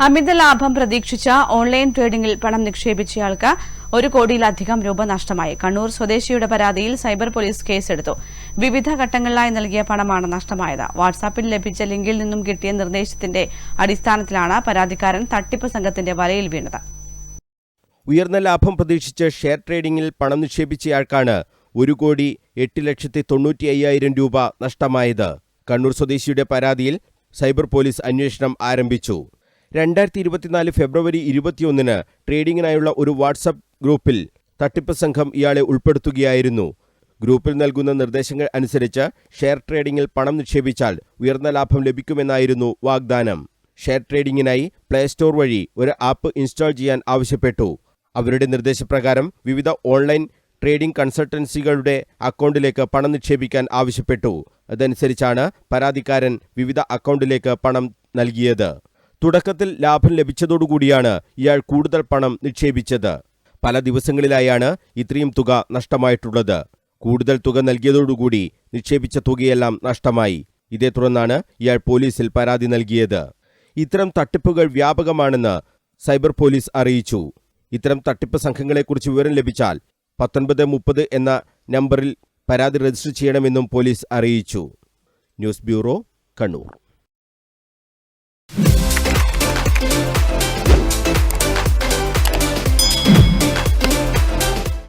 അമിത ലാഭം പ്രതീക്ഷിച്ച ഓൺലൈൻ ട്രേഡിംഗിൽ പണം നിക്ഷേപിച്ചയാൾക്ക് ഒരു കോടിയിലധികം രൂപ നഷ്ടമായി. കണ്ണൂർ സ്വദേശിയുടെ പരാതിയിൽ സൈബർ പോലീസ് കേസെടുത്തു. വിവിധ ഘട്ടങ്ങളിലായി നൽകിയ പണമാണ് നഷ്ടമായത്. വാട്സാപ്പിൽ ലഭിച്ച ലിങ്കിൽ നിന്നും കിട്ടിയ നിർദ്ദേശത്തിന്റെ അടിസ്ഥാനത്തിലാണ് പരാതിക്കാരൻ തട്ടിപ്പ് സംഘത്തിന്റെ വലയിൽ വീണത്. ഉയർന്ന ലാഭം പ്രതീക്ഷിച്ച് ഷെയർ ട്രേഡിംഗിൽ പണം നിക്ഷേപിച്ചയാൾക്കാണ് ഒരു കോടി എട്ട് ലക്ഷത്തി തൊണ്ണൂറ്റി അയ്യായിരം രൂപ നഷ്ടമായത്. കണ്ണൂർ സ്വദേശിയുടെ പരാതിയിൽ സൈബർ പോലീസ് അന്വേഷണം ആരംഭിച്ചു. രണ്ടായിരത്തി ഇരുപത്തിനാല് ഫെബ്രുവരി ഇരുപത്തിയൊന്നിന് ട്രേഡിംഗിനായുള്ള ഒരു വാട്സപ്പ് ഗ്രൂപ്പിൽ തട്ടിപ്പ് സംഘം ഇയാളെ ഉൾപ്പെടുത്തുകയായിരുന്നു. ഗ്രൂപ്പിൽ നൽകുന്ന നിർദ്ദേശങ്ങൾ അനുസരിച്ച് ഷെയർ ട്രേഡിംഗിൽ പണം നിക്ഷേപിച്ചാൽ ഉയർന്ന ലാഭം ലഭിക്കുമെന്നായിരുന്നു വാഗ്ദാനം. ഷെയർ ട്രേഡിംഗിനായി പ്ലേ സ്റ്റോർ വഴി ഒരു ആപ്പ് ഇൻസ്റ്റാൾ ചെയ്യാൻ ആവശ്യപ്പെട്ടു. അവരുടെ നിർദ്ദേശപ്രകാരം വിവിധ ഓൺലൈൻ ട്രേഡിംഗ് കൺസൾട്ടൻസികളുടെ അക്കൗണ്ടിലേക്ക് പണം നിക്ഷേപിക്കാൻ ആവശ്യപ്പെട്ടു. അതനുസരിച്ചാണ് പരാതിക്കാരൻ വിവിധ അക്കൗണ്ടിലേക്ക് പണം നൽകിയത്. തുടക്കത്തിൽ ലാഭം ലഭിച്ചതോടുകൂടിയാണ് ഇയാൾ കൂടുതൽ പണം നിക്ഷേപിച്ചത്. പല ദിവസങ്ങളിലായാണ് ഇത്രയും തുക നഷ്ടമായിട്ടുള്ളത്. കൂടുതൽ തുക നൽകിയതോടുകൂടി നിക്ഷേപിച്ച തുകയെല്ലാം നഷ്ടമായി. ഇതേ തുടർന്നാണ് ഇയാൾ പോലീസിൽ പരാതി നൽകിയത്. ഇത്തരം തട്ടിപ്പുകൾ വ്യാപകമാണെന്ന് സൈബർ പോലീസ് അറിയിച്ചു. ഇത്തരം തട്ടിപ്പ് സംഘങ്ങളെക്കുറിച്ച് വിവരം ലഭിച്ചാൽ പത്തൊൻപത് മുപ്പത് എന്ന നമ്പറിൽ പരാതി രജിസ്റ്റർ ചെയ്യണമെന്നും പോലീസ് അറിയിച്ചു. News bureau Kannur.